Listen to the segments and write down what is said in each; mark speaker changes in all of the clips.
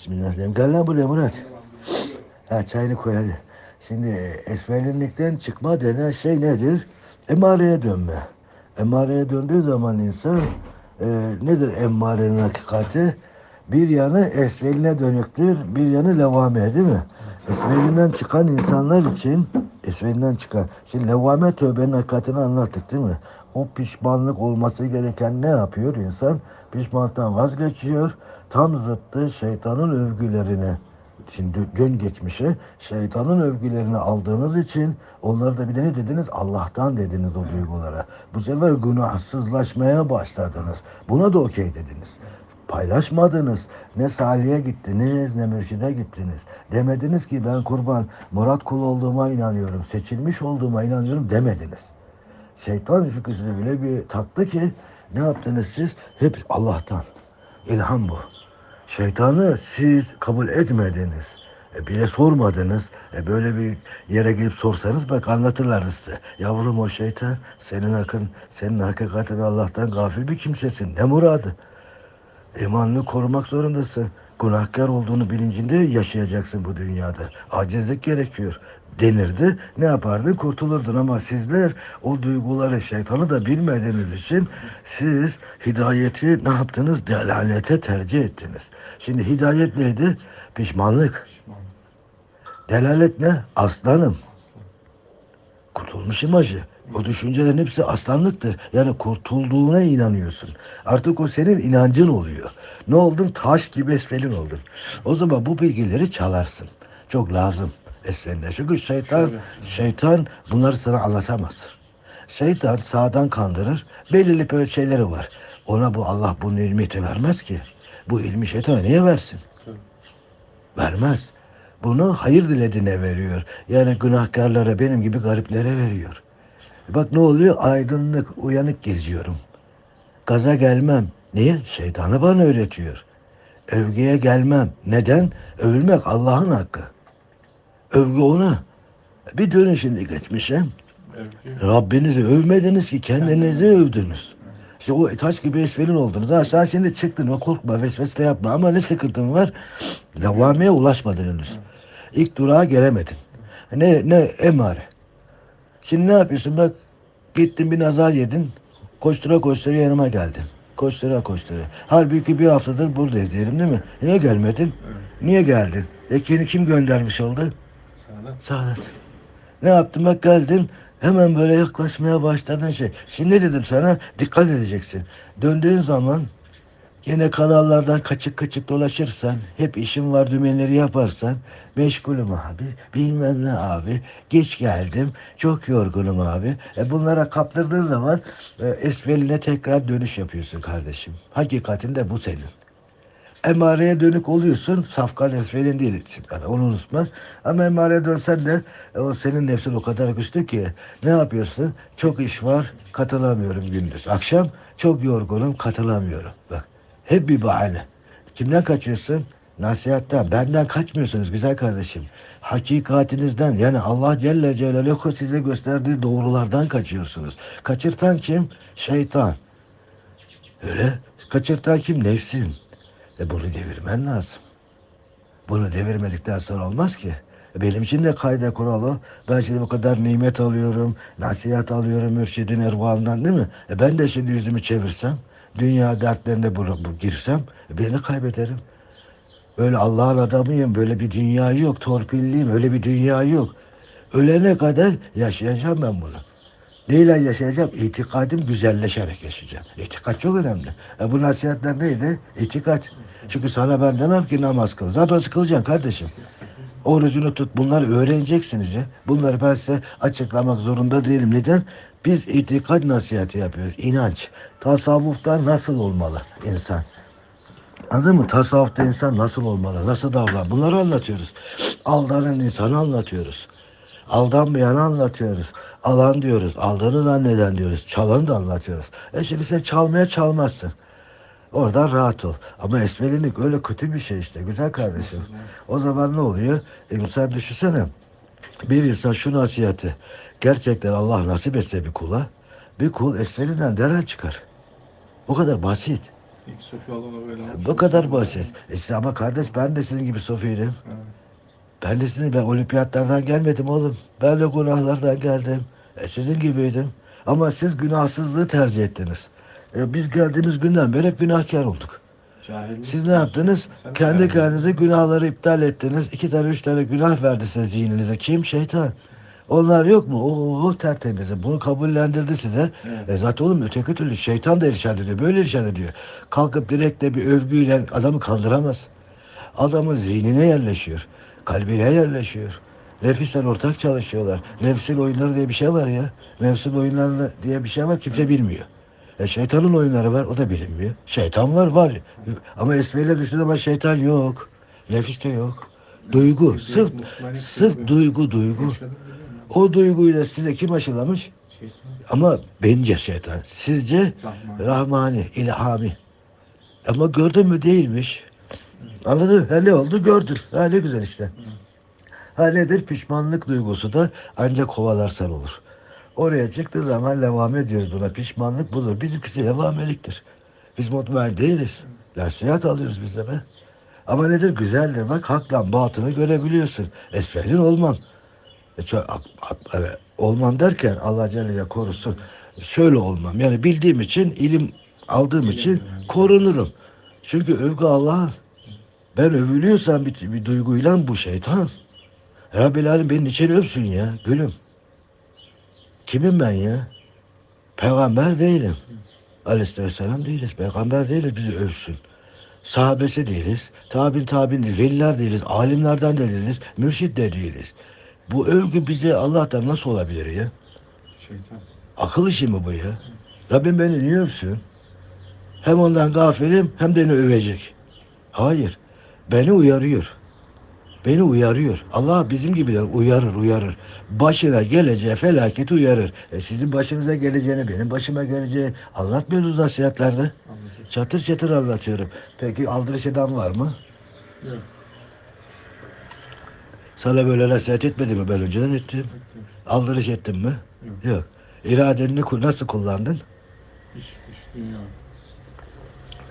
Speaker 1: Bismillah diyeyim. Gel lan buraya Murat. Ha çayını koy hadi. Şimdi esmerlinlikten çıkma denen şey nedir? Emareye dönme. Emareye döndüğü zaman insan e, nedir emmarenin hakikati? Bir yanı esveline dönüktür, bir yanı levame değil mi? Esvelinden çıkan insanlar için, esvelinden çıkan, şimdi levame tövbenin hakikatini anlattık değil mi? O pişmanlık olması gereken ne yapıyor insan? Pişmanlıktan vazgeçiyor, tam zıttı şeytanın övgülerine Şimdi dö- dön geçmişe şeytanın övgülerini aldığınız için onları da bir de ne dediniz? Allah'tan dediniz o duygulara. Bu sefer günahsızlaşmaya başladınız. Buna da okey dediniz. Paylaşmadınız. Ne Salih'e gittiniz ne Mürşid'e gittiniz. Demediniz ki ben kurban Murat kul olduğuma inanıyorum. Seçilmiş olduğuma inanıyorum demediniz. Şeytan size öyle bir taktı ki ne yaptınız siz? Hep Allah'tan. İlham bu. Şeytanı siz kabul etmediniz. E, bile sormadınız. E, böyle bir yere gelip sorsanız bak anlatırlar size. Yavrum o şeytan senin hakkın, senin hakikaten Allah'tan gafil bir kimsesin. Ne muradı? İmanını korumak zorundasın. Günahkar olduğunu bilincinde yaşayacaksın bu dünyada. Acizlik gerekiyor denirdi. Ne yapardın? Kurtulurdun ama sizler o duyguları, şeytanı da bilmediğiniz için siz hidayeti ne yaptınız? Delalete tercih ettiniz. Şimdi hidayet neydi? Pişmanlık. Delalet ne? Aslanım. Kurtulmuş imajı. O düşüncelerin hepsi aslanlıktır. Yani kurtulduğuna inanıyorsun. Artık o senin inancın oluyor. Ne oldun? Taş gibi esfelin oldun. O zaman bu bilgileri çalarsın. Çok lazım esfeline. Çünkü şeytan, şeytan bunları sana anlatamaz. Şeytan sağdan kandırır. Belirli böyle şeyleri var. Ona bu Allah bu nimeti vermez ki. Bu ilmi şeytana niye versin? Vermez. Bunu hayır dilediğine veriyor. Yani günahkarlara benim gibi gariplere veriyor. Bak ne oluyor? Aydınlık, uyanık geziyorum. Gaza gelmem. Niye? Şeytanı bana öğretiyor. Övgüye gelmem. Neden? Övülmek Allah'ın hakkı. Övgü ona. Bir dönün şimdi geçmişe.
Speaker 2: Övgü.
Speaker 1: Rabbinizi övmediniz ki kendinizi övdünüz. İşte o taş gibi esfelin oldunuz. Ha sen şimdi çıktın ve korkma vesvese yapma ama ne sıkıntın var? Lavameye ulaşmadın henüz. İlk durağa gelemedin. Ne ne emare. Şimdi ne yapıyorsun bak gittin bir nazar yedin. Koştura koştura yanıma geldin. Koştura koştura. Halbuki bir haftadır buradayız diyelim değil mi? Niye gelmedin? Niye geldin? Ekini kim göndermiş oldu?
Speaker 2: Sağda.
Speaker 1: Saadet. Ne yaptın bak geldin hemen böyle yaklaşmaya başladın şey. Şimdi dedim sana dikkat edeceksin. Döndüğün zaman yine kanallardan kaçık kaçık dolaşırsan, hep işim var dümenleri yaparsan, meşgulüm abi, bilmem ne abi, geç geldim, çok yorgunum abi. E bunlara kaptırdığın zaman e, esfeline tekrar dönüş yapıyorsun kardeşim. Hakikatinde bu senin emareye dönük oluyorsun. Safkan esfelin değilsin. Yani onu unutma. Ama emareye dönsen de e, o senin nefsin o kadar güçlü ki ne yapıyorsun? Çok iş var katılamıyorum gündüz. Akşam çok yorgunum katılamıyorum. Bak hep bir bahane. Kimden kaçıyorsun? Nasihattan. Benden kaçmıyorsunuz güzel kardeşim. Hakikatinizden yani Allah Celle Celaluhu size gösterdiği doğrulardan kaçıyorsunuz. Kaçırtan kim? Şeytan. Öyle. Kaçırtan kim? Nefsin. E bunu devirmen lazım. Bunu devirmedikten sonra olmaz ki. E Benim için de kayda kuralı. Ben şimdi bu kadar nimet alıyorum, nasihat alıyorum mürşidin ervanından değil mi? E ben de şimdi yüzümü çevirsem, dünya dertlerine bu, bu girsem e beni kaybederim. Böyle Allah'ın adamıyım, böyle bir dünya yok, torpilliyim, öyle bir dünya yok. Ölene kadar yaşayacağım ben bunu. Neyle yaşayacağım? İtikadim güzelleşerek yaşayacağım. İtikat çok önemli. E bu nasihatler neydi? İtikat. Çünkü sana ben demem ki namaz kıl. Zaten kılacaksın kardeşim. Orucunu tut. Bunları öğreneceksiniz ya. Bunları ben size açıklamak zorunda değilim. Neden? Biz itikat nasihati yapıyoruz. İnanç. Tasavvufta nasıl olmalı insan? Anladın mı? Tasavvufta insan nasıl olmalı? Nasıl davran? Bunları anlatıyoruz. Aldanan insanı anlatıyoruz. Aldanmayanı anlatıyoruz. Alan diyoruz. Aldığını zanneden diyoruz. Çalanı da anlatıyoruz. E şimdi sen çalmaya çalmazsın. Oradan rahat ol. Ama esmerilik öyle kötü bir şey işte. Güzel kardeşim. O zaman ne oluyor? İnsan düşünsene. Bir insan şu nasihati gerçekten Allah nasip etse bir kula bir kul esmerinden derhal çıkar. O kadar basit.
Speaker 2: İlk Sofi böyle.
Speaker 1: Bu kadar basit. E siz- ama kardeş ben de sizin gibi Sofi'ydim.
Speaker 2: Evet.
Speaker 1: Ben de sizin ben olimpiyatlardan gelmedim oğlum. Ben de günahlardan geldim. E, sizin gibiydim. Ama siz günahsızlığı tercih ettiniz. E, biz geldiğimiz günden beri hep günahkar olduk.
Speaker 2: Cahillik.
Speaker 1: Siz ne yaptınız?
Speaker 2: Sen
Speaker 1: Kendi
Speaker 2: cahil.
Speaker 1: kendinize günahları iptal ettiniz. İki tane üç tane günah verdi size zihninize. Kim? Şeytan. Onlar yok mu? Oo tertemiz. Bunu kabullendirdi size.
Speaker 2: Evet.
Speaker 1: E zaten oğlum öteki türlü şeytan da irşad ediyor. Böyle irşad ediyor. Kalkıp direkt de bir övgüyle adamı kaldıramaz. Adamın zihnine yerleşiyor. Kalbine yerleşiyor. Nefisle ortak çalışıyorlar. Nefsin oyunları diye bir şey var ya. Nefsin oyunları diye bir şey var kimse bilmiyor. E şeytanın oyunları var o da bilinmiyor. Şeytan var var. Ama esmeyle düştüğü zaman şeytan yok. Nefis de yok. Duygu. Sırf, sırf
Speaker 2: duygu.
Speaker 1: duygu? O duyguyla size kim aşılamış? Ama bence şeytan. Sizce
Speaker 2: Rahman.
Speaker 1: Rahmani, ilhami. Ama gördün mü değilmiş. Anladın ne oldu gördün. Ha, ne güzel işte. Ha nedir? Pişmanlık duygusu da ancak kovalarsan olur. Oraya çıktığı zaman devam ediyoruz buna. Pişmanlık budur. Bizimkisi levameliktir. Biz mutmain değiliz. Nasihat alıyoruz biz de be. Ama nedir? Güzeldir. Bak hakla batını görebiliyorsun. Esfelin olmam. E, ço- ak- ak- hani olmam derken Allah Celle korusun. Şöyle olmam. Yani bildiğim için, ilim aldığım
Speaker 2: İlim,
Speaker 1: için
Speaker 2: evet.
Speaker 1: korunurum. Çünkü övgü Allah'ın. Ben övülüyorsam bir, bir duyguyla bu şeytan. Rabbil Alem beni için öpsün ya gülüm. Kimim ben ya? Peygamber değilim. Aleyhisselam değiliz. Peygamber değiliz bizi övsün. Sahabesi değiliz. Tabin tabin değiliz. Veliler değiliz. Alimlerden de değiliz. Mürşit de değiliz. Bu övgü bize Allah'tan nasıl olabilir ya?
Speaker 2: Şeytan.
Speaker 1: Akıl işi mi bu ya? Rabbim beni niye övsün? Hem ondan gafilim hem de beni övecek. Hayır. Beni uyarıyor. Beni uyarıyor. Allah bizim gibiler uyarır uyarır. Başına geleceği felaketi uyarır. E sizin başınıza geleceğini benim başıma geleceği anlatmıyoruz nasihatlerde. Çatır çatır anlatıyorum. Peki aldırış eden var mı?
Speaker 2: Yok.
Speaker 1: Sana böyle nasihat etmedi mi? Ben önceden ettim.
Speaker 2: Ettim.
Speaker 1: Aldırış ettin mi?
Speaker 2: Yok.
Speaker 1: Yok. İradeni ku- nasıl kullandın?
Speaker 2: İş, iş dünya.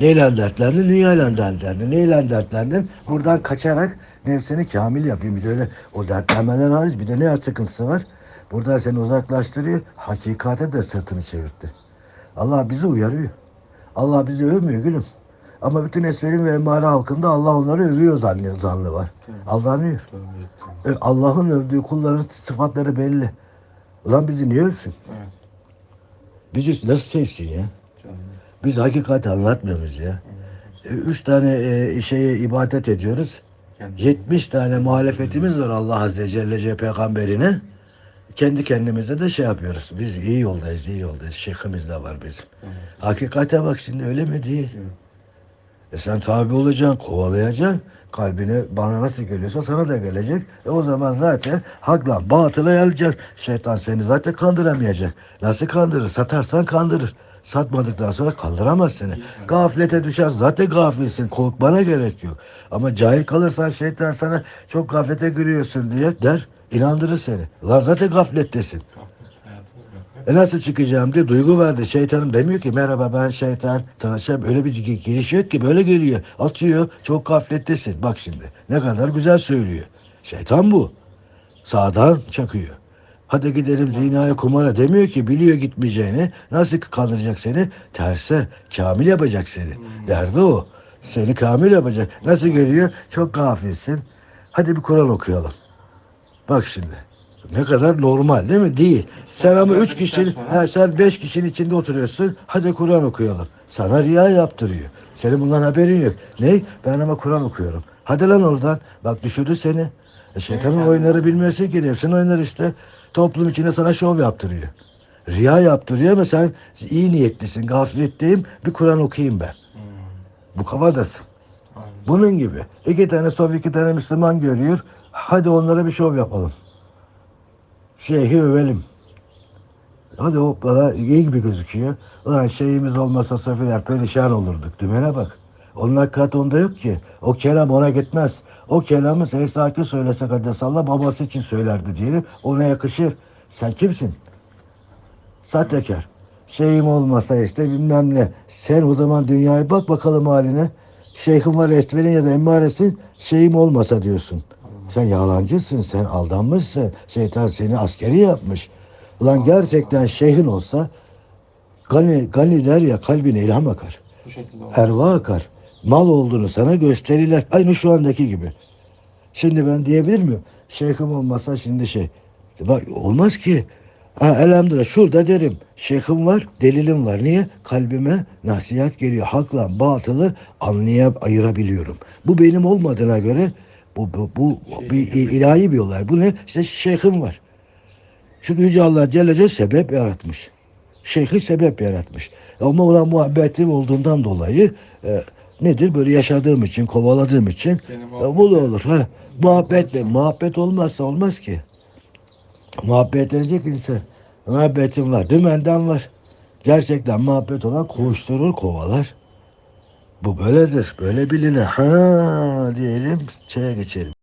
Speaker 1: Neyle dertlendin? Dünyayla dertlendin. Neyle dertlendin? Buradan kaçarak nefsini kamil yapayım. Bir de öyle o dertlenmeler hariç bir de ne sıkıntısı var? Buradan seni uzaklaştırıyor. Hakikate de sırtını çevirtti. Allah bizi uyarıyor. Allah bizi övmüyor gülüm. Ama bütün esverin ve emmare halkında Allah onları övüyor zanlı, zanlı var. Aldanıyor. E, Allah'ın övdüğü kulların sıfatları belli. Ulan bizi niye övsün? Bizi nasıl sevsin ya? Biz hakikati anlatmıyoruz ya. E, Üç tane e, şeye ibadet ediyoruz.
Speaker 2: Kendimizi-
Speaker 1: 70 tane muhalefetimiz var Allah Azze Celle Ce peygamberine. Kendi kendimize de şey yapıyoruz. Biz iyi yoldayız, iyi yoldayız. Şeyhimiz de var bizim. Hakikate bak şimdi öyle mi değil? E sen tabi olacaksın, kovalayacaksın. Kalbine bana nasıl geliyorsa sana da gelecek. E o zaman zaten hakla batıla yalayacaksın. Şeytan seni zaten kandıramayacak. Nasıl kandırır? Satarsan kandırır. Satmadıktan sonra kandıramaz seni. Gaflete düşer. Zaten gafilsin. Korkmana gerek yok. Ama cahil kalırsan şeytan sana çok gaflete giriyorsun diye der. inandırır seni. Lan zaten gaflettesin. E nasıl çıkacağım diye duygu verdi. Şeytanım demiyor ki merhaba ben şeytan tanışacağım. Öyle bir gi- giriş yok ki böyle geliyor. Atıyor çok gaflettesin. Bak şimdi ne kadar güzel söylüyor. Şeytan bu. Sağdan çakıyor. Hadi gidelim zinaya kumara demiyor ki biliyor gitmeyeceğini. Nasıl kandıracak seni? Terse kamil yapacak seni. Derdi o. Seni kamil yapacak. Nasıl geliyor? Çok gafilsin. Hadi bir Kur'an okuyalım. Bak şimdi. Ne kadar normal değil mi? Değil. Sen ama üç kişinin, ha, sen beş kişinin içinde oturuyorsun. Hadi Kur'an okuyalım. Sana riya yaptırıyor. Senin bundan haberin yok. Ne? Ben ama Kur'an okuyorum. Hadi lan oradan. Bak düşürdü seni. E şeytanın oyunları bilmiyorsun ki. Nefsin oyunları işte. Toplum içinde sana şov yaptırıyor. Riya yaptırıyor ama sen iyi niyetlisin. Gafletteyim. Bir Kur'an okuyayım ben.
Speaker 2: Hmm.
Speaker 1: Bu kafadasın.
Speaker 2: Aynen.
Speaker 1: Bunun gibi. İki tane Sof, iki tane Müslüman görüyor. Hadi onlara bir şov yapalım. Şeyhi övelim. Hadi hoppala iyi gibi gözüküyor. Ulan şeyimiz olmasa Sofiler perişan olurduk. Dümene bak. Onun hakikati onda yok ki. O kelam ona gitmez. O kelamı Seysaki söylese Kadesallah babası için söylerdi diyelim. Ona yakışır. Sen kimsin? Sahtekar. Şeyim olmasa işte bilmem ne. Sen o zaman dünyaya bak bakalım haline. Şeyhim var esmerin ya da emmaresin şeyim olmasa diyorsun. Sen yalancısın, sen aldanmışsın. Şeytan seni askeri yapmış. Ulan gerçekten şeyhin olsa gani, gani der ya kalbine ilham akar. Erva akar. Mal olduğunu sana gösterirler. Aynı şu andaki gibi. Şimdi ben diyebilir miyim? Şeyhim olmasa şimdi şey. Bak olmaz ki. Ha, elhamdülillah şurada derim. Şeyhim var, delilim var. Niye? Kalbime nasihat geliyor. Hakla batılı anlayıp ayırabiliyorum. Bu benim olmadığına göre bu, bu, bu bir ilahi bir olay. Bu ne? İşte şeyhim var. Çünkü Yüce Allah Celle Celle sebep yaratmış. Şeyhi sebep yaratmış. Ama ona muhabbetim olduğundan dolayı e, nedir? Böyle yaşadığım için, kovaladığım için e, bu da olur. Ha. Muhabbetle, muhabbet olmazsa olmaz ki. Muhabbet edecek insan. Muhabbetim var. Dümenden var. Gerçekten muhabbet olan koşturur, kovalar. Bu böyledir. Böyle biline. Ha diyelim, şeye geçelim.